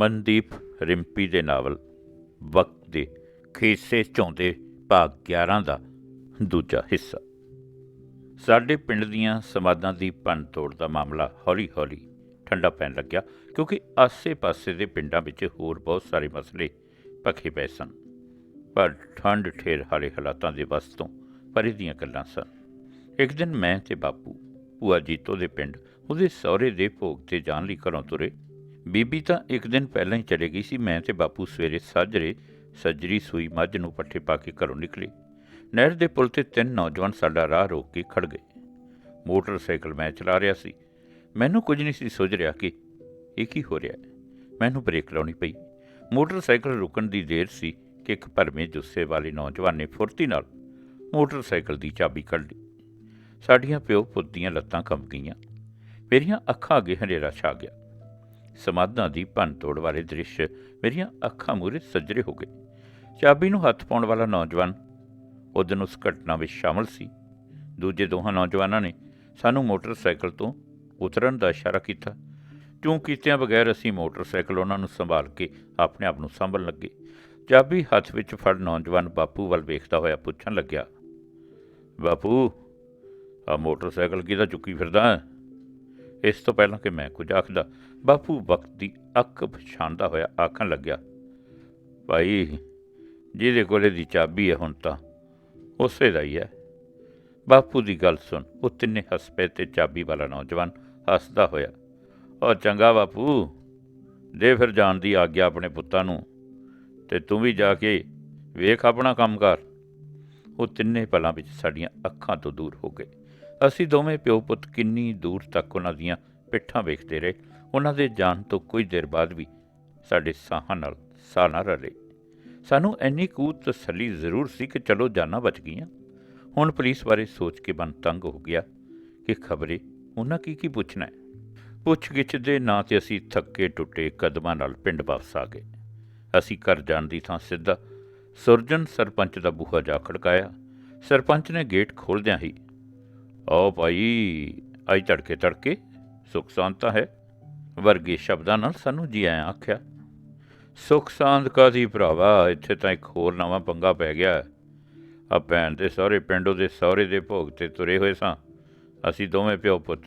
ਅਮਨਦੀਪ ਰਿੰਪੀ ਦੇ ਨਾਵਲ, ਵਕਤ ਦੇ ਖੇਸੇ ਝੋਂਦੇ ਭਾਗ 11 ਦਾ ਦੂਜਾ ਹਿੱਸਾ। ਸਾਡੇ ਪਿੰਡ ਦੀਆਂ ਸਮਾਦਾਂ ਦੀ ਭੰਨ ਤੋੜ ਦਾ ਮਾਮਲਾ ਹੌਲੀ-ਹੌਲੀ ਠੰਡਾ ਪੈਣ ਲੱਗਿਆ, ਕਿਉਂਕਿ ਆਸੇ-ਪਾਸੇ ਦੇ ਪਿੰਡਾਂ ਵਿੱਚ ਹੋਰ ਬਹੁਤ ਸਾਰੇ ਮਸਲੇ ਭਖੇ ਪਏ ਸਨ। ਪਰ ਠੰਡ ਠੇਰ ਹਾਲੇ ਹਾਲਾਤਾਂ ਦੇ ਵੱਸ ਤੋਂ ਪਰੇ ਦੀਆਂ ਗੱਲਾਂ ਸਨ। ਇੱਕ ਦਿਨ ਮੈਂ ਤੇ ਬਾਪੂ ਭੂਆ ਜੀਤੋ ਦੇ ਪਿੰਡ ਉਹਦੇ ਸਹੁਰੇ ਦੇ ਭੋਗ ਤੇ ਜਾਣ ਲਈ ਘਰੋਂ ਤੁਰੇ ਬੀਬੀ ਤਾਂ ਇੱਕ ਦਿਨ ਪਹਿਲਾਂ ਹੀ ਚਲੇ ਗਈ ਸੀ। ਮੈਂ ਤੇ ਬਾਪੂ ਸਵੇਰੇ ਸਾਜਰੇ ਸੱਜਰੀ ਸੂਈ ਮੱਝ ਨੂੰ ਪੱਠੇ ਪਾ ਕੇ ਘਰੋਂ ਨਿਕਲੇ। ਨਹਿਰ ਦੇ ਪੁਲ ਤੇ ਤਿੰਨ ਨੌਜਵਾਨ ਸਾਡਾ ਰਾਹ ਰੋਕ ਕੇ ਖੜ ਗਏ। ਮੋਟਰਸਾਈਕਲ ਮੈਂ ਚਲਾ ਰਿਹਾ ਸੀ। ਮੈਨੂੰ ਕੁਝ ਨਹੀਂ ਸੀ ਸੁੱਝ ਰਿਹਾ ਕਿ ਇਹ ਕੀ ਹੋ ਰਿਹਾ ਹੈ। ਮੈਨੂੰ ਬ੍ਰੇਕ ਲਾਉਣੀ ਪਈ। ਮੋਟਰਸਾਈਕਲ ਰੁਕਣ ਦੀ ਦੇਰ ਸੀ ਕਿ ਇੱਕ ਭਰਮੇ ਜੁੱਸੇ ਵਾਲੇ ਨੌਜਵਾਨ ਨੇ ਫੁਰਤੀ ਨਾਲ ਮੋਟਰਸਾਈਕਲ ਦੀ ਚਾਬੀ ਕੱਢ ਲਈ। ਸਾਡੀਆਂ ਪਿਓ ਪੁੱਤ ਦੀਆਂ ਲੱਤਾਂ ਕੰਬ ਗਈਆਂ। ਮੇਰੀਆਂ ਅੱਖਾਂ ਅੱਗੇ ਹਨੇਰਾ ਛਾ ਗਿਆ। ਸਮਾਧਾਂ ਦੀ ਭੰਨ ਤੋੜ ਵਾਲੇ ਦ੍ਰਿਸ਼ ਮੇਰੀਆਂ ਅੱਖਾਂ ਮੂਹਰੇ ਸੱਜਰੇ ਹੋ ਗਏ। ਚਾਬੀ ਨੂੰ ਹੱਥ ਪਾਉਣ ਵਾਲਾ ਨੌਜਵਾਨ ਉਦੋਂ ਉਸ ਘਟਨਾ ਵਿੱਚ ਸ਼ਾਮਲ ਸੀ। ਦੂਜੇ ਦੋਹਾਂ ਨੌਜਵਾਨਾਂ ਨੇ ਸਾਨੂੰ ਮੋਟਰਸਾਈਕਲ ਤੋਂ ਉਤਰਨ ਦਾ ਇਸ਼ਾਰਾ ਕੀਤਾ। ਕਿਉਂ ਕੀਤਿਆਂ ਬਗੈਰ ਅਸੀਂ ਮੋਟਰਸਾਈਕਲ ਉਹਨਾਂ ਨੂੰ ਸੰਭਾਲ ਕੇ ਆਪਣੇ ਆਪ ਨੂੰ ਸੰਭਲਣ ਲੱਗੇ। ਚਾਬੀ ਹੱਥ ਵਿੱਚ ਫੜ ਨੌਜਵਾਨ ਬਾਪੂ ਵੱਲ ਵੇਖਦਾ ਹੋਇਆ ਪੁੱਛਣ ਲੱਗਿਆ, ਬਾਪੂ ਆ ਮੋਟਰਸਾਈਕਲ ਕਿਹਦਾ ਚੁੱਕੀ ਫਿਰਦਾ? ਹੈ ਇਸ ਤੋਂ ਪਹਿਲਾਂ ਕਿ ਮੈਂ ਕੁਝ ਆਖਦਾ, ਬਾਪੂ ਵਕਤ ਦੀ ਅੱਖ ਪਛਾਣਦਾ ਹੋਇਆ ਆਖਣ ਲੱਗਿਆ, ਭਾਈ, ਜਿਹਦੇ ਕੋਲੇ ਦੀ ਚਾਬੀ ਹੈ ਹੁਣ ਤਾਂ, ਉਸੇ ਦਾ ਹੀ ਹੈ। ਬਾਪੂ ਦੀ ਗੱਲ ਸੁਣ, ਉਹ ਤਿੰਨੇ ਹੱਸ ਪਏ ਤੇ ਚਾਬੀ ਵਾਲਾ ਨੌਜਵਾਨ ਹੱਸਦਾ ਹੋਇਆ ਉਹ ਚੰਗਾ ਬਾਪੂ, ਦੇ ਫਿਰ ਜਾਣ ਦੀ ਆਗਿਆ ਆਪਣੇ ਪੁੱਤਾਂ ਨੂੰ, ਤੇ ਤੂੰ ਵੀ ਜਾ ਕੇ ਵੇਖ ਆਪਣਾ ਕੰਮ ਕਰ। ਉਹ ਤਿੰਨੇ ਪਲਾਂ ਵਿੱਚ ਸਾਡੀਆਂ ਅੱਖਾਂ ਤੋਂ ਦੂਰ ਹੋ ਗਏ। ਅਸੀਂ ਦੋਵੇਂ ਪਿਓ ਪੁੱਤ ਕਿੰਨੀ ਦੂਰ ਤੱਕ ਉਹਨਾਂ ਦੀਆਂ ਪਿੱਠਾਂ ਵੇਖਦੇ ਰਹੇ। ਉਹਨਾਂ ਦੇ ਜਾਣ ਤੋਂ ਕੁਝ ਦੇਰ ਬਾਅਦ ਵੀ ਸਾਡੇ ਸਾਹਾਂ ਨਾਲ ਸਾਹ ਨਾ ਰਲੇ ਸਾਨੂੰ ਇੰਨੀ ਕੁ ਤਸੱਲੀ ਜ਼ਰੂਰ ਸੀ ਕਿ ਚਲੋ ਜਾਨਾਂ ਬਚ ਗਈਆਂ। ਹੁਣ ਪੁਲਿਸ ਬਾਰੇ ਸੋਚ ਕੇ ਮਨ ਤੰਗ ਹੋ ਗਿਆ ਕਿ ਖਬਰੇ ਉਹਨਾਂ ਕੀ ਕੀ ਪੁੱਛਣਾ ਹੈ। ਪੁੱਛ ਦੇ ਨਾਂ ਤੇ ਅਸੀਂ ਥੱਕੇ ਟੁੱਟੇ ਕਦਮਾਂ ਨਾਲ ਪਿੰਡ ਵਾਪਸ ਆ ਗਏ। ਅਸੀਂ ਘਰ ਜਾਣ ਦੀ ਥਾਂ ਸਿੱਧਾ ਸੁਰਜਨ ਸਰਪੰਚ ਦਾ ਬੂਹਾ ਜਾ ਖੜਕਾਇਆ। ਸਰਪੰਚ ਨੇ ਗੇਟ ਖੋਲਦਿਆਂ ਹੀ ਆਓ ਭਾਈ ਅੱਜ ਤੜਕੇ ਤੜਕੇ, ਸੁਖ ਤਾਂ ਹੈ। ਵਰਗੇ ਸ਼ਬਦਾਂ ਨਾਲ ਸਾਨੂੰ ਜੀ ਆਇਆਂ ਆਖਿਆ, ਸੁਖ ਸ਼ਾਂਤ ਕਾਦੀ ਭਰਾਵਾ, ਇੱਥੇ ਤਾਂ ਇੱਕ ਹੋਰ ਨਵਾਂ ਪੰਗਾ ਪੈ ਗਿਆ। ਆ ਭੈਣ ਦੇ ਸਹੁਰੇ ਪਿੰਡੋਂ ਦੇ ਸਹੁਰੇ ਦੇ ਭੋਗ ਤੇ ਤੁਰੇ ਹੋਏ ਸਾਂ। ਅਸੀਂ ਦੋਵੇਂ ਪਿਓ ਪੁੱਤ।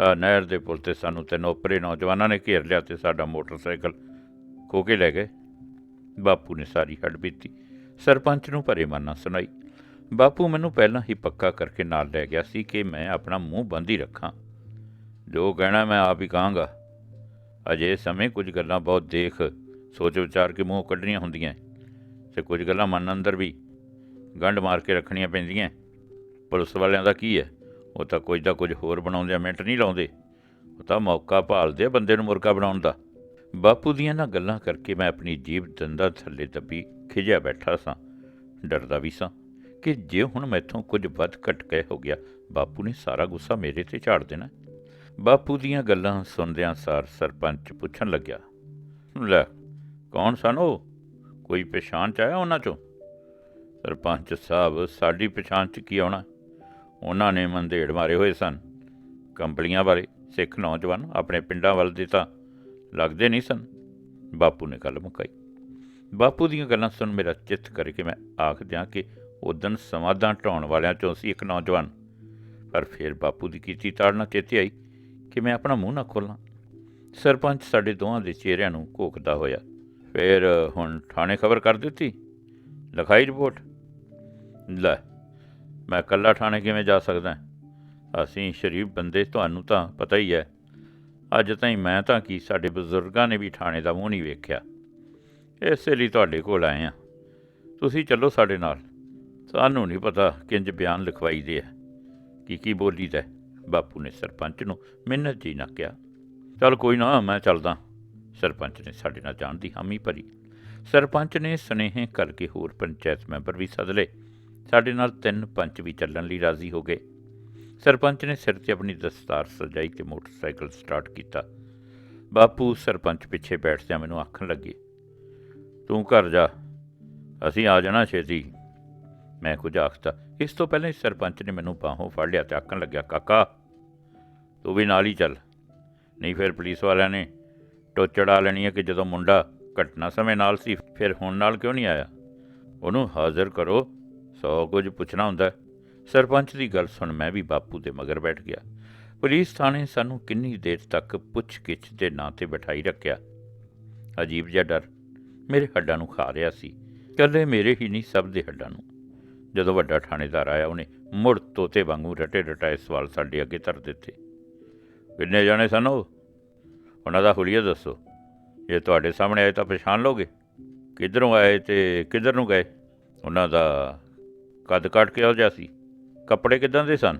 ਆ ਨਹਿਰ ਦੇ ਪੁਲ ਤੇ ਸਾਨੂੰ ਤਿੰਨ ਓਪਰੇ ਨੌਜਵਾਨਾਂ ਨੇ ਘੇਰ ਲਿਆ ਤੇ ਸਾਡਾ ਮੋਟਰਸਾਈਕਲ ਖੋ ਕੇ ਲੈ ਗਏ। ਬਾਪੂ ਨੇ ਸਾਰੀ ਹੱਡ ਬੀਤੀ। ਸਰਪੰਚ ਨੂੰ ਭਰੇ ਮਨ ਸੁਣਾਈ। ਬਾਪੂ, ਮੈਨੂੰ ਪਹਿਲਾਂ ਹੀ ਪੱਕਾ ਕਰਕੇ ਨਾਲ ਲੈ ਗਿਆ ਸੀ ਕਿ ਮੈਂ ਆਪਣਾ ਮੂੰਹ ਬੰਦ ਹੀ ਰੱਖਾਂ। ਜੋ ਕਹਿਣਾ ਮੈਂ ਆਪ ਹੀ ਕਹਾਂਗਾ। ਅਜੇ ਸਮੇਂ ਕੁਝ ਗੱਲਾਂ ਬਹੁਤ ਦੇਖ, ਸੋਚ ਵਿਚਾਰ ਕੇ ਮੂੰਹ ਕੱਢਣੀਆਂ ਹੁੰਦੀਆਂ। ਤੇ ਕੁਝ ਗੱਲਾਂ ਮਨ ਅੰਦਰ ਵੀ ਗੰਢ ਮਾਰ ਕੇ ਰੱਖਣੀਆਂ ਪੈਂਦੀਆਂ। ਪੁਲਿਸ ਵਾਲਿਆਂ ਦਾ ਕੀ ਹੈ? ਉਹ ਤਾਂ ਕੁਝ ਦਾ ਕੁਝ ਹੋਰ ਬਣਾਉਂਦੇ ਆ, ਮਿੰਟ ਨਹੀਂ ਲਾਉਂਦੇ। ਉਹ ਤਾਂ ਮੌਕਾ ਭਾਲਦੇ ਆ ਬੰਦੇ ਨੂੰ ਮੁਰਗਾ ਬਣਾਉਣ ਦਾ। ਬਾਪੂ ਦੀਆਂ ਨਾ ਗੱਲਾਂ ਕਰਕੇ ਮੈਂ ਆਪਣੀ ਜੀਭ ਦੰਦਾ ਥੱਲੇ ਦੱਬੀ ਖਿਜਿਆ ਬੈਠਾ ਸਾਂ। ਡਰਦਾ ਵੀ ਸਾਂ। ਕਿ ਜੇ ਹੁਣ ਮੈਥੋਂ ਕੁਝ ਵੱਧ ਘਟ ਗਏ ਹੋ ਗਿਆ, ਬਾਪੂ ਨੇ ਸਾਰਾ ਗੁੱਸਾ ਮੇਰੇ ਤੇ ਝਾੜ ਦੇਣਾ। ਬਾਪੂ ਦੀਆਂ ਗੱਲਾਂ ਸੁਣਦਿਆਂ ਸਾਰ ਸਰਪੰਚ ਪੁੱਛਣ ਲੱਗਿਆ, ਲੈ, ਕੌਣ ਸਨ ਉਹ? ਕੋਈ ਪਛਾਣ ਚ ਆਇਆ ਉਹਨਾਂ ਚੋਂ? ਸਰਪੰਚ ਸਾਹਿਬ, ਸਾਡੀ ਪਛਾਣ ਚ ਕੀ ਆਉਣਾ? ਉਹਨਾਂ ਨੇ ਮੰਦੇੜ ਮਾਰੇ ਹੋਏ ਸਨ। ਕੰਪਲੀਆਂ ਵਾਲੇ ਸਿੱਖ ਨੌਜਵਾਨ ਆਪਣੇ ਪਿੰਡਾਂ ਵੱਲ ਦੇ ਤਾਂ ਲੱਗਦੇ ਨਹੀਂ ਸਨ। ਬਾਪੂ ਨੇ ਗੱਲ ਮੁਕਾਈ। ਬਾਪੂ ਦੀਆਂ ਗੱਲਾਂ ਸੁਣ ਮੇਰਾ ਚਿੱਤ ਕਰਕੇ ਮੈਂ ਆਖ ਦਿਆਂ ਕਿ ਉਦਣ ਸਮਾਧਾਂ ਢਾਉਣ ਵਾਲਿਆਂ ਚੋਂ ਸੀ ਇੱਕ ਨੌਜਵਾਨ। ਪਰ ਫਿਰ ਬਾਪੂ ਦੀ ਕੀਤੀ ਤਾੜਨਾ ਚੇਤੇ ਆਈ ਕਿ ਮੈਂ ਆਪਣਾ ਮੂੰਹ ਨਾ ਖੋਲਾਂ। ਸਰਪੰਚ ਸਾਡੇ ਦੋਹਾਂ ਦੇ ਚਿਹਰਿਆਂ ਨੂੰ ਘੋਕਦਾ ਹੋਇਆ, ਫਿਰ ਹੁਣ ਥਾਣੇ ਖਬਰ ਕਰ ਦਿੱਤੀ? ਲਿਖਾਈ ਰਿਪੋਰਟ? ਲੈ, ਮੈਂ ਇਕੱਲਾ ਥਾਣੇ ਕਿਵੇਂ ਜਾ ਸਕਦਾ? ਅਸੀਂ ਸ਼ਰੀਫ ਬੰਦੇ, ਤੁਹਾਨੂੰ ਤਾਂ ਪਤਾ ਹੀ ਹੈ। ਅੱਜ ਤਾਈਂ ਮੈਂ ਤਾਂ ਕੀ ਸਾਡੇ ਬਜ਼ੁਰਗਾਂ ਨੇ ਵੀ ਥਾਣੇ ਦਾ ਮੂੰਹ ਨਹੀਂ ਵੇਖਿਆ। ਇਸੇ ਲਈ ਤੁਹਾਡੇ ਕੋਲ ਆਏ ਆ ਤੁਸੀਂ ਚੱਲੋ ਸਾਡੇ ਨਾਲ। ਸਾਨੂੰ ਨਹੀਂ ਪਤਾ ਕਿੰਜ ਬਿਆਨ ਲਿਖਵਾਈ ਦੇ ਹੈ ਕੀ ਕੀ ਬੋਲੀ ਦਾ ਬਾਪੂ ਨੇ ਸਰਪੰਚ ਨੂੰ, ਮਿੰਨਤ ਜੀ ਨਾ ਕਿਹਾ। ਚੱਲ ਕੋਈ ਨਾ, ਮੈਂ ਚੱਲਦਾ। ਸਰਪੰਚ ਨੇ ਸਾਡੇ ਨਾਲ ਜਾਣ ਦੀ ਹਾਮੀ ਭਰੀ। ਸਰਪੰਚ ਨੇ ਸਨੇਹ ਕਰਕੇ ਹੋਰ ਪੰਚਾਇਤ ਮੈਂਬਰ ਵੀ ਸੱਦ ਲਏ। ਸਾਡੇ ਨਾਲ ਤਿੰਨ ਪੰਚ ਵੀ ਚੱਲਣ ਲਈ ਰਾਜ਼ੀ ਹੋ ਗਏ। ਸਰਪੰਚ ਨੇ ਸਿਰ ਤੇ ਆਪਣੀ ਦਸਤਾਰ ਸਜਾਈ ਤੇ ਮੋਟਰਸਾਈਕਲ ਸਟਾਰਟ ਕੀਤਾ। ਬਾਪੂ ਸਰਪੰਚ ਪਿੱਛੇ ਬੈਠਦਿਆਂ ਮੈਨੂੰ ਆਖਣ ਲੱਗੇ, ਤੂੰ ਘਰ ਜਾ, ਅਸੀਂ ਆ ਜਾਣਾ ਛੇਤੀ। ਮੈਂ ਕੁਝ ਆਖਤਾ, ਇਸ ਤੋਂ ਪਹਿਲਾਂ ਹੀ ਸਰਪੰਚ ਨੇ ਮੈਨੂੰ ਬਾਹੋਂ ਫੜ ਲਿਆ ਤੇ ਆਖਣ ਲੱਗਿਆ, ਕਾਕਾ, ਤੂੰ ਵੀ ਨਾਲ ਹੀ ਚੱਲ। ਨਹੀਂ ਫਿਰ ਪੁਲਿਸ ਵਾਲਿਆਂ ਨੇ ਟੋਚੜਾ ਲੈਣੀ ਹੈ ਕਿ ਜਦੋਂ ਮੁੰਡਾ ਘਟਨਾ ਸਮੇਂ ਨਾਲ ਸੀ, ਫਿਰ ਹੁਣ ਨਾਲ ਕਿਉਂ ਨਹੀਂ ਆਇਆ? ਉਹਨੂੰ ਹਾਜ਼ਰ ਕਰੋ, ਸੌ ਕੁਝ ਪੁੱਛਣਾ ਹੁੰਦਾ ਸਰਪੰਚ ਦੀ ਗੱਲ ਸੁਣ ਮੈਂ ਵੀ ਬਾਪੂ ਦੇ ਮਗਰ ਬੈਠ ਗਿਆ। ਪੁਲਿਸ ਥਾਣੇ ਸਾਨੂੰ ਕਿੰਨੀ ਦੇਰ ਤੱਕ ਪੁੱਛ-ਗਿੱਛ ਦੇ ਨਾਂ ਤੇ ਬਿਠਾਈ ਰੱਖਿਆ। ਅਜੀਬ ਜਿਹਾ ਡਰ ਮੇਰੇ ਹੱਡਾਂ ਨੂੰ ਖਾ ਰਿਹਾ ਸੀ। ਕੱਲੇ ਮੇਰੇ ਹੀ ਨਹੀਂ, ਸਭ ਦੇ ਹੱਡਾਂ ਨੂੰ। ਜਦੋਂ ਵੱਡਾ ਥਾਣੇਦਾਰ ਆਇਆ, ਉਹਨੇ ਮੁੜ ਤੋਤੇ ਵਾਂਗੂ ਰਟੇ ਰਟਾਏ ਸਵਾਲ ਸਾਡੇ ਅੱਗੇ ਧਰ ਦਿੱਤੇ। ਕਿੰਨੇ ਜਾਣੇ ਸਨ ਉਹ? ਉਹਨਾਂ ਦਾ ਹੁਲੀਆ ਦੱਸੋ। ਜੇ ਤੁਹਾਡੇ ਸਾਹਮਣੇ ਆਏ ਤਾਂ ਪਛਾਣ ਲੋਗੇ। ਕਿੱਧਰੋਂ ਆਏ ਤੇ ਕਿੱਧਰ ਨੂੰ ਗਏ? ਉਹਨਾਂ ਦਾ ਕੱਦ ਕੱਟ ਕਿਹੋ ਜਿਹਾ ਸੀ ਕੱਪੜੇ ਕਿਦਾਂ ਦੇ ਸਨ?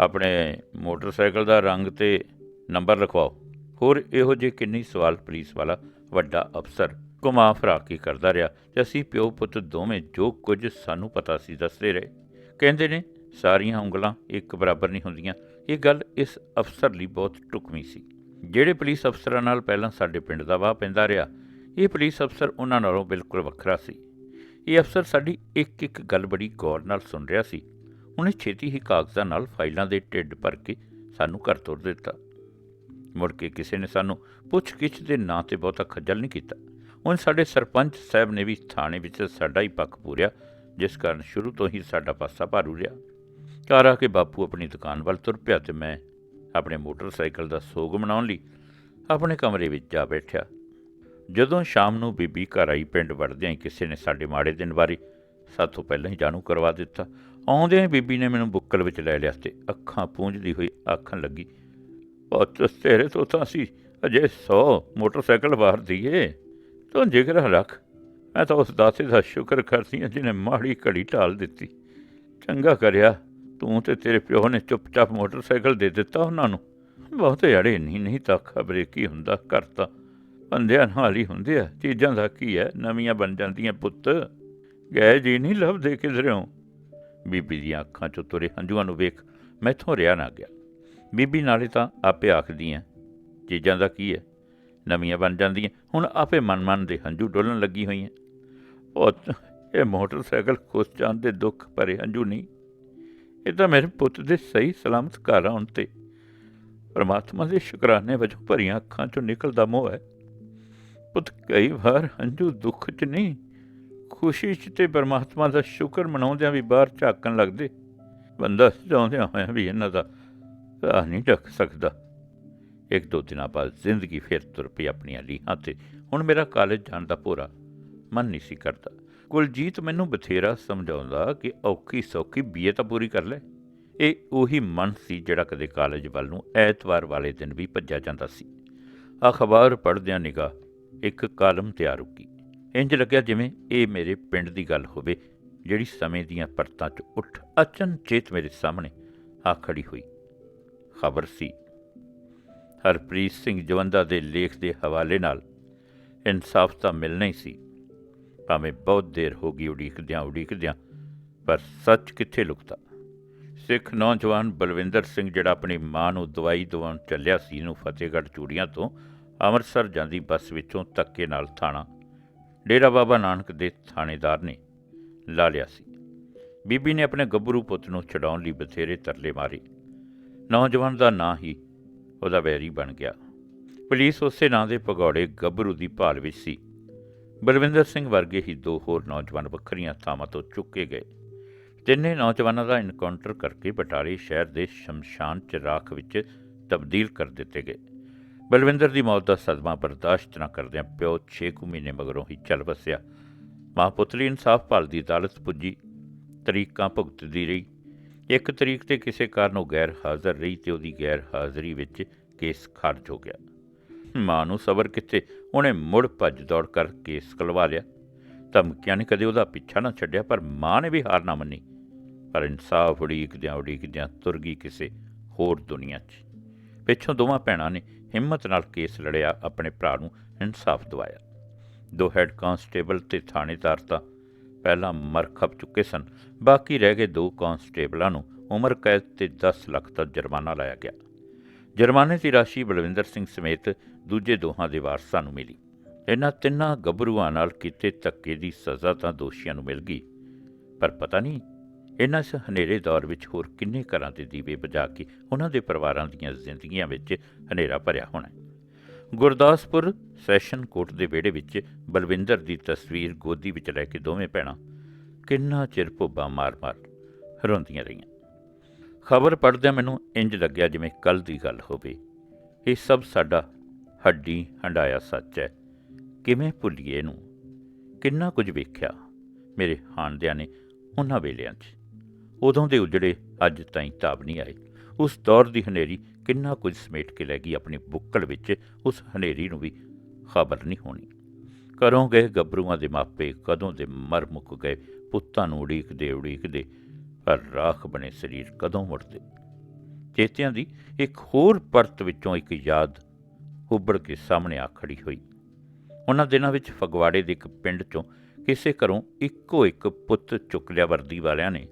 ਆਪਣੇ ਮੋਟਰਸਾਈਕਲ ਦਾ ਰੰਗ ਤੇ ਨੰਬਰ ਲਿਖਵਾਓ। ਹੋਰ ਇਹੋ ਜਿਹੇ ਕਿੰਨੀ ਸਵਾਲ ਪੁਲਿਸ ਵਾਲਾ ਵੱਡਾ ਅਫਸਰ ਘੁਮਾ ਫਰਾ ਕੇ ਕਰਦਾ ਰਿਹਾ ਤੇ ਅਸੀਂ ਪਿਓ ਪੁੱਤ ਦੋਵੇਂ ਜੋ ਕੁਝ ਸਾਨੂੰ ਪਤਾ ਸੀ ਦੱਸਦੇ ਰਹੇ। ਕਹਿੰਦੇ ਨੇ, ਸਾਰੀਆਂ ਉਂਗਲਾਂ ਇੱਕ ਬਰਾਬਰ ਨਹੀਂ ਹੁੰਦੀਆਂ। ਇਹ ਗੱਲ ਇਸ ਅਫਸਰ ਲਈ ਬਹੁਤ ਟੁਕਵੀਂ ਸੀ। ਜਿਹੜੇ ਪੁਲਿਸ ਅਫਸਰਾਂ ਨਾਲ ਪਹਿਲਾਂ ਸਾਡੇ ਪਿੰਡ ਦਾ ਵਾਹ ਪੈਂਦਾ ਰਿਹਾ, ਇਹ ਪੁਲਿਸ ਅਫਸਰ ਉਹਨਾਂ ਨਾਲੋਂ ਬਿਲਕੁਲ ਵੱਖਰਾ ਸੀ। ਇਹ ਅਫਸਰ ਸਾਡੀ ਇੱਕ ਇੱਕ ਗੱਲ ਬੜੀ ਗੌਰ ਨਾਲ ਸੁਣ ਰਿਹਾ ਸੀ। ਉਹਨੇ ਛੇਤੀ ਹੀ ਕਾਗਜ਼ਾਂ ਨਾਲ ਫਾਈਲਾਂ ਦੇ ਢਿੱਡ ਭਰ ਕੇ ਸਾਨੂੰ ਘਰ ਤੋਰ ਦਿੱਤਾ। ਮੁੜ ਕੇ ਕਿਸੇ ਨੇ ਸਾਨੂੰ ਪੁੱਛ-ਗਿੱਛ ਦੇ ਨਾਂ ਤੇ ਬਹੁਤਾ ਖੱਜਲ ਨਹੀਂ ਕੀਤਾ। ਹੁਣ ਸਾਡੇ ਸਰਪੰਚ ਸਾਹਿਬ ਨੇ ਵੀ ਥਾਣੇ ਵਿੱਚ ਸਾਡਾ ਹੀ ਪੱਖ ਪੂਰਿਆ, ਜਿਸ ਕਾਰਨ ਸ਼ੁਰੂ ਤੋਂ ਹੀ ਸਾਡਾ ਪਾਸਾ ਭਾਰੂ ਰਿਹਾ। ਘਰ ਆ ਕੇ ਬਾਪੂ ਆਪਣੀ ਦੁਕਾਨ ਵੱਲ ਤੁਰ ਪਿਆ ਤੇ ਮੈਂ ਆਪਣੇ ਮੋਟਰਸਾਈਕਲ ਦਾ ਸੋਗ ਮਨਾਉਣ ਲਈ ਆਪਣੇ ਕਮਰੇ ਵਿੱਚ ਜਾ ਬੈਠਿਆ। ਜਦੋਂ ਸ਼ਾਮ ਨੂੰ ਬੀਬੀ ਘਰ ਆਈ ਪਿੰਡ ਵੜਦਿਆਂ ਹੀ ਕਿਸੇ ਨੇ ਸਾਡੇ ਮਾੜੇ ਦਿਨ ਬਾਰੇ ਸਾਥੋਂ ਪਹਿਲਾਂ ਹੀ ਜਾਣੂ ਕਰਵਾ ਦਿੱਤਾ। ਆਉਂਦਿਆਂ ਹੀ ਬੀਬੀ ਨੇ ਮੈਨੂੰ ਬੁੱਕਲ ਵਿੱਚ ਲੈ ਲਿਆ ਤੇ ਅੱਖਾਂ ਪੂੰਝਦੀ ਹੋਈ ਆਖਣ ਲੱਗੀ, ਪੁੱਤ ਤੇਰੇ ਤੋਂ ਤਾਂ ਅਸੀਂ ਅਜੇ 100 ਮੋਟਰਸਾਈਕਲ ਬਾਹਰ ਦਈਏ ਤੂੰ ਜਿਗਰ ਰੱਖ। ਮੈਂ ਤਾਂ ਉਸ ਦਾਤੇ ਦਾ ਸ਼ੁਕਰ ਕਰਦੀ ਹਾਂ ਜਿਹਨੇ ਮਾੜੀ ਘੜੀ ਢਾਲ ਦਿੱਤੀ। ਚੰਗਾ ਕਰਿਆ। ਤੂੰ ਤੇ ਤੇਰੇ ਪਿਓ ਨੇ ਚੁੱਪਚਾਪ ਮੋਟਰਸਾਈਕਲ ਦੇ ਦਿੱਤਾ ਉਹਨਾਂ ਨੂੰ। ਬਹੁਤੇ ਅੜੇ ਨਹੀਂ ਨਹੀਂ ਤਾਂ ਖਬਰੇ ਕੀ ਹੁੰਦਾ ਕਰਤਾ ਬੰਦਿਆਂ ਨਾਲ ਹੀ ਹੁੰਦੇ ਆ। ਚੀਜ਼ਾਂ ਦਾ ਕੀ ਹੈ? ਨਵੀਆਂ ਬਣ ਜਾਂਦੀਆਂ ਪੁੱਤ। ਗਏ ਜੀ ਨਹੀਂ ਲੱਭਦੇ ਕਿਧਰੋਂ? ਬੀਬੀ ਦੀਆਂ ਅੱਖਾਂ ਚੋਂ ਤੁਰੇ ਹੰਝੂਆਂ ਨੂੰ ਵੇਖ ਮੈਥੋਂ ਰਿਆ ਨਾ ਗਿਆ। ਬੀਬੀ ਨਾਲੇ ਤਾਂ ਆਪੇ ਆਖਦੀ ਆਖਦੀਆਂ ਚੀਜ਼ਾਂ ਦਾ ਕੀ ਹੈ? ਨਵੀਆਂ ਬਣ ਜਾਂਦੀਆਂ। ਹੁਣ ਆਪੇ ਮਨ-ਮਨ ਦੇ ਹੰਝੂ ਡੋਲਣ ਲੱਗੀ ਹੋਈਆਂ। ਉਹ ਇਹ ਮੋਟਰਸਾਈਕਲ ਖੁਸ਼ ਜਾਣ ਦੇ ਦੁੱਖ ਭਰੇ ਹੰਝੂ ਨਹੀਂ। ਇਹ ਤਾਂ ਮੇਰੇ ਪੁੱਤ ਦੇ ਸਹੀ ਸਲਾਮਤ ਘਰ ਆਉਣ ਤੇ ਪਰਮਾਤਮਾ ਦੇ ਸ਼ੁਕਰਾਨੇ ਵਜੋਂ ਭਰੀਆਂ ਅੱਖਾਂ ਚੋਂ ਨਿਕਲਦਾ ਮੋਹ ਹੈ। ਪੁੱਤ, ਕਈ ਵਾਰ ਹੰਝੂ ਦੁੱਖ 'ਚ ਨਹੀਂ, ਖੁਸ਼ੀ 'ਚ ਤੇ ਪਰਮਾਤਮਾ ਦਾ ਸ਼ੁਕਰ ਮਨਾਉਂਦਿਆਂ ਵੀ ਬਾਹਰ ਝਾਕਣ ਲੱਗਦੇ। ਬੰਦਾ ਚਾਹੁੰਦਿਆਂ ਹੋਇਆਂ ਵੀ ਇਹਨਾਂ ਦਾ ਰਾਹ ਨਹੀਂ ਢੱਕ ਸਕਦਾ। ਇੱਕ ਦੋ ਦਿਨਾਂ ਬਾਅਦ ਜ਼ਿੰਦਗੀ ਫਿਰ ਤੁਰ ਪਈ ਆਪਣੀਆਂ ਲੀਹਾਂ ਤੇ। ਹੁਣ ਮੇਰਾ ਕਾਲਜ ਜਾਣ ਦਾ ਪੂਰਾ ਮਨ ਨਹੀਂ ਸੀ ਕਰਦਾ। ਕੁਲਜੀਤ ਮੈਨੂੰ ਬਥੇਰਾ ਸਮਝਾਉਂਦਾ ਕਿ ਔਖੀ ਸੌਖੀ ਬੀਏ ਤਾਂ ਪੂਰੀ ਕਰ ਲੈ। ਇਹ ਉਹੀ ਮਨ ਸੀ ਜਿਹੜਾ ਕਦੇ ਕਾਲਜ ਵੱਲ ਨੂੰ ਐਤਵਾਰ ਵਾਲੇ ਦਿਨ ਵੀ ਭੱਜਿਆ ਜਾਂਦਾ ਸੀ। ਅਖਬਾਰ ਪੜ੍ਹਦਿਆਂ ਨਿਗਾਹ ਇੱਕ ਕਾਲਮ ਤਿਆਰ ਰੁਕੀ। ਇੰਜ ਲੱਗਿਆ ਜਿਵੇਂ ਇਹ ਮੇਰੇ ਪਿੰਡ ਦੀ ਗੱਲ ਹੋਵੇ, ਜਿਹੜੀ ਸਮੇਂ ਦੀਆਂ ਪਰਤਾਂ 'ਚ ਉੱਠ ਅਚਨਚੇਤ ਮੇਰੇ ਸਾਹਮਣੇ ਆ ਖੜੀ ਹੋਈ। ਖਬਰ ਸੀ ਹਰਪ੍ਰੀਤ ਸਿੰਘ ਜਵੰਦਾ ਦੇ ਲੇਖ ਦੇ ਹਵਾਲੇ ਨਾਲ ਇਨਸਾਫ ਤਾਂ ਮਿਲਣਾ ਹੀ ਸੀ। ਭਾਵੇਂ ਬਹੁਤ ਦੇਰ ਹੋ ਗਈ ਉਡੀਕਦਿਆਂ ਉਡੀਕਦਿਆਂ, ਪਰ ਸੱਚ ਕਿੱਥੇ ਲੁਕਦਾ ਸਿੱਖ ਨੌਜਵਾਨ ਬਲਵਿੰਦਰ ਸਿੰਘ ਜਿਹੜਾ ਆਪਣੀ ਮਾਂ ਨੂੰ ਦਵਾਈ ਦਵਾਉਣ ਚੱਲਿਆ ਸੀ ਨੂੰ ਫਤਿਹਗੜ੍ਹ ਚੂੜੀਆਂ ਤੋਂ ਅੰਮ੍ਰਿਤਸਰ ਜਾਂਦੀ ਬੱਸ ਵਿੱਚੋਂ ਧੱਕੇ ਨਾਲ ਥਾਣਾ ਡੇਰਾ ਬਾਬਾ ਨਾਨਕ ਦੇ ਥਾਣੇਦਾਰ ਨੇ ਲਾ ਲਿਆ ਸੀ। ਬੀਬੀ ਨੇ ਆਪਣੇ ਗੱਭਰੂ ਪੁੱਤ ਨੂੰ ਛਡਾਉਣ ਲਈ ਬਥੇਰੇ ਤਰਲੇ ਮਾਰੇ। ਨੌਜਵਾਨ ਦਾ ਨਾਂ ਹੀ ਉਹਦਾ ਵੈਰੀ ਬਣ ਗਿਆ। ਪੁਲਿਸ ਉਸੇ ਨਾਂ ਦੇ ਪਗੌੜੇ ਗੱਭਰੂ ਦੀ ਭਾਲ ਵਿੱਚ ਸੀ। ਬਲਵਿੰਦਰ ਸਿੰਘ ਵਰਗੇ ਹੀ ਦੋ ਹੋਰ ਨੌਜਵਾਨ ਵੱਖਰੀਆਂ ਥਾਵਾਂ ਤੋਂ ਚੁੱਕੇ ਗਏ। ਤਿੰਨੇ ਨੌਜਵਾਨਾਂ ਦਾ ਇਨਕਾਊਂਟਰ ਕਰਕੇ ਬਟਾਲੇ ਸ਼ਹਿਰ ਦੇ ਸ਼ਮਸ਼ਾਨ ਚਰਾਖ ਵਿੱਚ ਤਬਦੀਲ ਕਰ ਦਿੱਤੇ ਗਏ। ਬਲਵਿੰਦਰ ਦੀ ਮੌਤ ਦਾ ਸਦਮਾ ਬਰਦਾਸ਼ਤ ਨਾ ਕਰਦਿਆਂ ਪਿਓ 6 ਕੁ ਮਹੀਨੇ ਮਗਰੋਂ ਹੀ ਚੱਲ ਵਸਿਆ। ਮਾਂ ਪੁੱਤਰੀ ਇਨਸਾਫ ਭਾਲ ਦੀ ਅਦਾਲਤ ਪੁੱਜੀ। ਤਰੀਕਾਂ ਭੁਗਤਦੀ ਰਹੀ। ਇੱਕ ਤਰੀਕ ਤੇ ਕਿਸੇ ਕਾਰਨ ਉਹ ਗੈਰ ਹਾਜ਼ਰ ਰਹੀ ਤੇ ਉਹਦੀ ਗੈਰ ਹਾਜ਼ਰੀ ਵਿੱਚ ਕੇਸ ਖਾਰਜ ਹੋ ਗਿਆ। ਮਾਂ ਨੂੰ ਸਬਰ ਕਿੱਥੇ ਉਹਨੇ ਮੁੜ ਭੱਜ ਦੌੜ ਕਰ ਕੇਸ ਕਲਵਾ ਲਿਆ। ਧਮਕੀਆਂ ਨੇ ਕਦੇ ਉਹਦਾ ਪਿੱਛਾ ਨਾ ਛੱਡਿਆ, ਪਰ ਮਾਂ ਨੇ ਵੀ ਹਾਰ ਨਾ ਮੰਨੀ। ਪਰ ਇਨਸਾਫ ਉਡੀਕਦਿਆਂ ਉਡੀਕਦਿਆਂ ਤੁਰ ਗਈ ਕਿਸੇ ਹੋਰ ਦੁਨੀਆ 'ਚ। ਪਿੱਛੋਂ ਦੋਵਾਂ ਭੈਣਾਂ ਨੇ ਹਿੰਮਤ ਨਾਲ ਕੇਸ ਲੜਿਆ, ਆਪਣੇ ਭਰਾ ਨੂੰ ਇਨਸਾਫ ਦਿਵਾਇਆ। ਦੋ ਹੈੱਡ ਕਾਂਸਟੇਬਲ ਤੇ ਥਾਣੇਦਾਰ ਤਾਂ ਪਹਿਲਾਂ ਮਰ ਖਪ ਚੁੱਕੇ ਸਨ। ਬਾਕੀ ਰਹਿ ਗਏ ਦੋ ਕਾਂਸਟੇਬਲਾਂ ਨੂੰ। ਉਮਰ ਕੈਦ ਤੇ 10 ਲੱਖ ਦਾ ਜੁਰਮਾਨਾ ਲਾਇਆ ਗਿਆ। ਜੁਰਮਾਨੇ ਦੀ ਰਾਸ਼ੀ ਬਲਵਿੰਦਰ ਸਿੰਘ ਸਮੇਤ ਦੂਜੇ ਦੋਹਾਂ ਦੇ ਵਾਰਸਾਂ ਨੂੰ ਮਿਲੀ। ਇਹਨਾਂ ਤਿੰਨਾਂ ਗੱਭਰੂਆਂ ਨਾਲ ਕੀਤੇ ਧੱਕੇ ਦੀ ਸਜ਼ਾ ਤਾਂ ਦੋਸ਼ੀਆਂ ਨੂੰ ਮਿਲ ਗਈ। ਪਰ ਪਤਾ ਨਹੀਂ, ਇਹਨਾਂ ਇਸ ਹਨੇਰੇ ਦੌਰ ਵਿੱਚ ਹੋਰ ਕਿੰਨੇ ਘਰਾਂ ਦੇ ਦੀਵੇ ਬੁਝਾ ਕੇ ਉਹਨਾਂ ਦੇ ਪਰਿਵਾਰਾਂ ਦੀਆਂ ਜ਼ਿੰਦਗੀਆਂ ਵਿੱਚ ਹਨੇਰਾ ਭਰਿਆ ਹੋਣਾ ਗੁਰਦਾਸਪੁਰ ਸੈਸ਼ਨ ਕੋਰਟ ਦੇ ਵਿਹੜੇ ਵਿੱਚ ਬਲਵਿੰਦਰ ਦੀ ਤਸਵੀਰ ਗੋਦੀ ਵਿੱਚ ਲੈ ਕੇ ਦੋਵੇਂ ਭੈਣਾਂ ਕਿੰਨਾ ਚਿਰ ਭੁੱਬਾਂ ਮਾਰ-ਮਾਰ ਰੋਂਦੀਆਂ ਰਹੀਆਂ। ਖਬਰ ਪੜ੍ਹਦਿਆਂ ਮੈਨੂੰ ਇੰਜ ਲੱਗਿਆ ਜਿਵੇਂ ਕੱਲ ਦੀ ਗੱਲ ਹੋਵੇ। ਇਹ ਸਭ ਸਾਡਾ ਹੱਡੀ ਹੰਡਾਇਆ ਸੱਚ ਹੈ। ਕਿਵੇਂ ਭੁੱਲੀਏ ਇਹਨੂੰ? ਕਿੰਨਾ ਕੁਝ ਵੇਖਿਆ ਮੇਰੇ ਹਾਣਦਿਆਂ ਨੇ ਉਹਨਾਂ ਵੇਲਿਆਂ 'ਚ। ਉਦੋਂ ਦੇ ਉਜੜੇ ਅੱਜ ਤਾਈਂ ਤਾਬ ਨਹੀਂ ਆਏ। ਉਸ ਦੌਰ ਦੀ ਹਨੇਰੀ ਕਿੰਨਾ ਕੁਝ ਸਮੇਟ ਕੇ ਲੈ ਗਈ ਆਪਣੀ ਬੁੱਕਲ ਵਿੱਚ, ਉਸ ਹਨੇਰੀ ਨੂੰ ਵੀ ਖਬਰ ਨਹੀਂ ਹੋਣੀ। ਘਰੋਂ ਗਏ ਗੱਭਰੂਆਂ ਦੇ ਮਾਪੇ, ਕਦੋਂ ਦੇ ਮਰ ਮੁੱਕ ਗਏ, ਪੁੱਤਾਂ ਨੂੰ ਉਡੀਕਦੇ ਉਡੀਕਦੇ ਪਰ ਰਾਖ ਬਣੇ ਸਰੀਰ ਕਦੋਂ ਮੁੜਦੇ। ਚੇਤਿਆਂ ਦੀ ਇੱਕ ਹੋਰ ਪਰਤ ਵਿੱਚੋਂ ਇੱਕ ਯਾਦ ਉੱਭੜ ਕੇ ਸਾਹਮਣੇ ਆ ਖੜੀ ਹੋਈ। ਉਹਨਾਂ ਦਿਨਾਂ ਵਿੱਚ ਫਗਵਾੜੇ ਦੇ ਇੱਕ ਪਿੰਡ ਚੋਂ ਕਿਸੇ ਘਰੋਂ ਇੱਕੋ ਇੱਕ ਪੁੱਤ ਚੁੱਕ ਲਿਆ ਵਰਦੀ ਵਾਲਿਆਂ ਨੇ।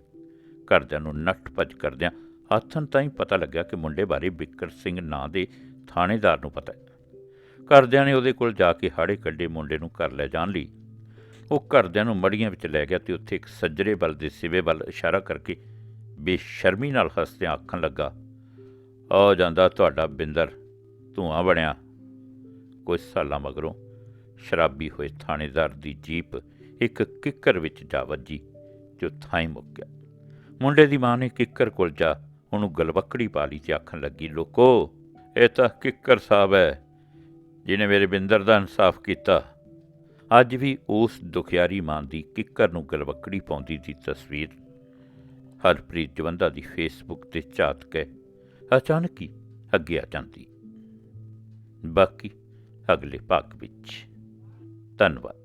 ਘਰਦਿਆਂ ਨੂੰ ਨੱਠ ਭੱਜ ਕਰਦਿਆਂ ਆਥਣ ਤਾਂ ਹੀ ਪਤਾ ਲੱਗਿਆ ਕਿ ਮੁੰਡੇ ਬਾਰੇ ਬਿੱਕਰ ਸਿੰਘ ਨਾਂ ਦੇ ਥਾਣੇਦਾਰ ਨੂੰ ਪਤਾ ਹੈ। ਘਰਦਿਆਂ ਨੇ ਉਹਦੇ ਕੋਲ ਜਾ ਕੇ ਹਾੜੇ ਕੱਢੇ ਮੁੰਡੇ ਨੂੰ ਘਰ ਲੈ ਜਾਣ ਲਈ। ਉਹ ਘਰਦਿਆਂ ਨੂੰ ਮੜੀਆਂ ਵਿੱਚ ਲੈ ਗਿਆ ਤੇ ਉੱਥੇ ਇੱਕ ਸੱਜਰੇ ਵੱਲ ਦੇ ਸਿਵੇ ਵੱਲ ਇਸ਼ਾਰਾ ਕਰਕੇ ਬੇਸ਼ਰਮੀ ਨਾਲ ਹੱਸਦਿਆਂ ਆਖਣ ਲੱਗਾ ਆ ਜਾਂਦਾ ਤੁਹਾਡਾ ਬਿੰਦਰ, ਧੂਆਂ ਬਣਿਆ। ਕੁਝ ਸਾਲਾਂ ਮਗਰੋਂ ਸ਼ਰਾਬੀ ਹੋਏ ਥਾਣੇਦਾਰ ਦੀ ਜੀਪ ਇੱਕ ਕਿੱਕਰ ਵਿੱਚ ਜਾ ਵੱਜੀ, ਜੋ ਥਾਈ ਮੁੱਕ ਗਿਆ। ਮੁੰਡੇ ਦੀ ਮਾਂ ਨੇ ਕਿੱਕਰ ਕੋਲ ਜਾ ਉਹਨੂੰ ਗਲਵੱਕੜੀ ਪਾ ਲਈ ਤੇ ਆਖਣ ਲੱਗੀ, ਲੋਕੋ, ਇਹ ਤਾਂ ਕਿੱਕਰ ਸਾਹਿਬ ਹੈ ਜਿਨੇ ਮੇਰੇ ਬਿੰਦਰ ਦਾ ਇਨਸਾਫ ਕੀਤਾ। ਅੱਜ ਵੀ ਉਸ ਦੁਖਿਆਰੀ ਮਾਂ ਦੀ ਕਿੱਕਰ ਨੂੰ ਗਲਵੱਕੜੀ ਪਾਉਂਦੀ ਦੀ ਤਸਵੀਰ ਹਰਪ੍ਰੀਤ ਜਵੰਦਾ ਦੀ ਫੇਸਬੁੱਕ ਤੇ ਝਾਤ ਕੇ ਅਚਾਨਕ ਹੀ ਅੱਗੇ ਆ ਜਾਂਦੀ। ਬਾਕੀ ਅਗਲੇ ਭਾਗ ਵਿੱਚ। ਧੰਨਵਾਦ।